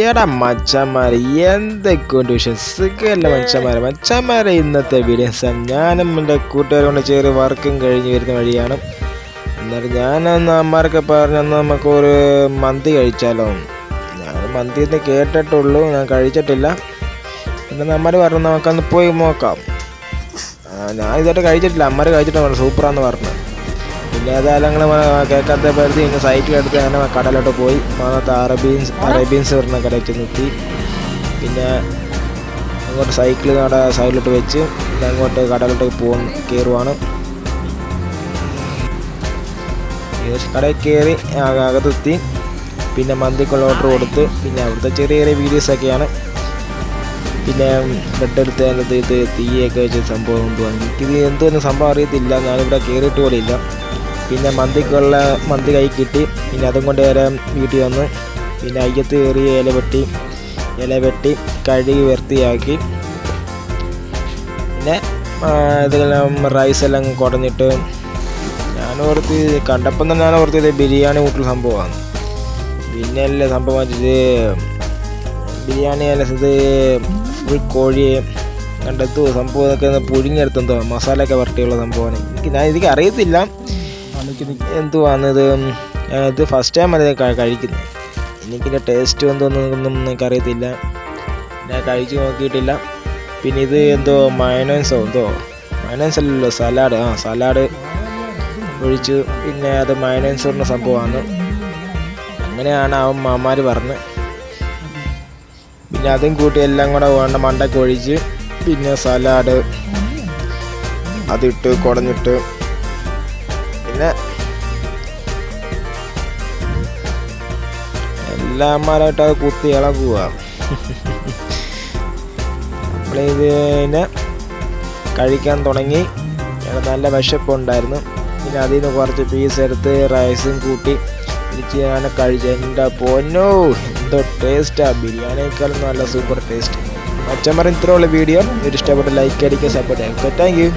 എടാ മച്ചന്മാരെ എന്തൊക്കെയുണ്ട് വിഷയം സുഖമല്ല മച്ചന്മാരെ മച്ചന്മാരെ ഇന്നത്തെ വീഡിയോ സാർ ഞാനും എന്റെ കൂട്ടുകാരോട് ചേർ വർക്കും കഴിഞ്ഞ് വരുന്ന വഴിയാണ്. എന്നിട്ട് ഞാനന്ന് അമ്മമാർക്ക് പറഞ്ഞന്ന് നമുക്ക് ഒരു മന്തി കഴിച്ചാലോ. ഞാൻ മന്തി എന്ന് കേട്ടിട്ടുള്ളൂ ഞാൻ കഴിച്ചിട്ടില്ല. പിന്നെ അമ്മമാർ പറഞ്ഞു നമുക്കന്ന് പോയി നോക്കാം. ഞാൻ ഇതായിട്ട് കഴിച്ചിട്ടില്ല. അമ്മമാർ കഴിച്ചിട്ടാണ് സൂപ്പറാന്ന് പറഞ്ഞു. പിന്നെ ഏതായാലും ഞങ്ങൾ കേൾക്കാത്ത പരിധി ഇങ്ങനെ സൈറ്റിൽ എടുത്ത് അങ്ങനെ കടലോട്ട് പോയി. അന്നത്തെ അറബീൻസ് അറേബ്യൻസ് പറഞ്ഞ കടയിൽ നിർത്തി. പിന്നെ അങ്ങോട്ട് സൈക്കിൾ അവിടെ സൈഡിലോട്ട് വെച്ച് പിന്നെ അങ്ങോട്ട് കടലോട്ട് പോകുന്നു കയറുവാണ് കടയിൽ കയറി അക- അകത്തെത്തി. പിന്നെ മന്തിക്കുള്ള ഓർഡർ കൊടുത്ത് പിന്നെ അവിടുത്തെ ചെറിയ ചെറിയ വീഡിയോസൊക്കെയാണ് പിന്നെ ബ്രെഡ് എടുത്ത് അതിനകത്ത് തീയൊക്കെ വെച്ച് സംഭവം എന്തുവാ എനിക്കിത് എന്തോന്ന് സംഭവം അറിയത്തില്ല. ഞാനിവിടെ കയറിയിട്ട് പോലും ഇല്ല. പിന്നെ മന്തിക്കുള്ള മന്തി കൈ കിട്ടി. പിന്നെ അതും കൊണ്ട് നേരെ വീട്ടിൽ വന്ന് പിന്നെ അയ്യത്ത് കയറി ഇല വെട്ടി ഇല വെട്ടി കഴുകി വൃത്തിയാക്കി. പിന്നെ ഇതെല്ലാം റൈസ് എല്ലാം കുടഞ്ഞിട്ട് ഞാൻ ഓർത്ത് കണ്ടപ്പം തന്നെ ഞാൻ ഓർത്ത് ഇത് ബിരിയാണി കൂട്ടുള്ള സംഭവമാണ്. പിന്നെ അല്ല സംഭവം വെച്ചിട്ട് ബിരിയാണി അല്ല ഇത് ഫുൾ കോഴി കണ്ടെത്തു സംഭവം ഇതൊക്കെ പുഴുങ്ങിയെടുത്തെന്തോ? മസാലയൊക്കെ വരട്ടിയുള്ള സംഭവമാണ്. എനിക്ക് ഞാൻ എനിക്ക് അറിയത്തില്ല. എന്തുവാണ് ഇത് ഞാൻ ഇത് ഫസ്റ്റ് ടൈം അല്ല കഴിക്കുന്നത്? എനിക്കിന്റെ ടേസ്റ്റ് എന്തോന്നൊന്നും എനിക്കറിയത്തില്ല ഞാൻ കഴിച്ചു നോക്കിയിട്ടില്ല. പിന്നെ ഇത് എന്തോ മയനൻസോ എന്തോ? മയനൻസ് അല്ലല്ലോ സലാഡ് ആ സലാഡ് ഒഴിച്ചു പിന്നെ അത് മയനൻസ് പറഞ്ഞ സംഭവമാണ്. അങ്ങനെയാണ് അവൻ മാമാർ പറഞ്ഞ്. പിന്നെ അതും കൂട്ടി എല്ലാം കൂടെ വേണ്ട മണ്ടൊക്കെ ഒഴിച്ച് പിന്നെ സലാഡ് അതിട്ട് കുടഞ്ഞിട്ട് പിന്നെ എല്ലാമാരായിട്ട് അത് കുത്തി ഇളകുക നമ്മളിതിനെ കഴിക്കാൻ തുടങ്ങി. നല്ല വിശപ്പുണ്ടായിരുന്നു. പിന്നെ അതിൽ നിന്ന് കുറച്ച് പീസ് എടുത്ത് റൈസും കൂട്ടി ഇരിച്ച് ഞാൻ കഴിച്ചു. എന്റെ പൊന്നോ? എന്തോ ടേസ്റ്റാണ് ബിരിയാണിയേക്കാളും നല്ല സൂപ്പർ ടേസ്റ്റ് മച്ചമ്മറ ഇത്രയുള്ള വീഡിയോ ഇഷ്ടപ്പെട്ട് ലൈക്ക് അടിക്കുക സപ്പോർട്ട് ചെയ്യാം താങ്ക് യു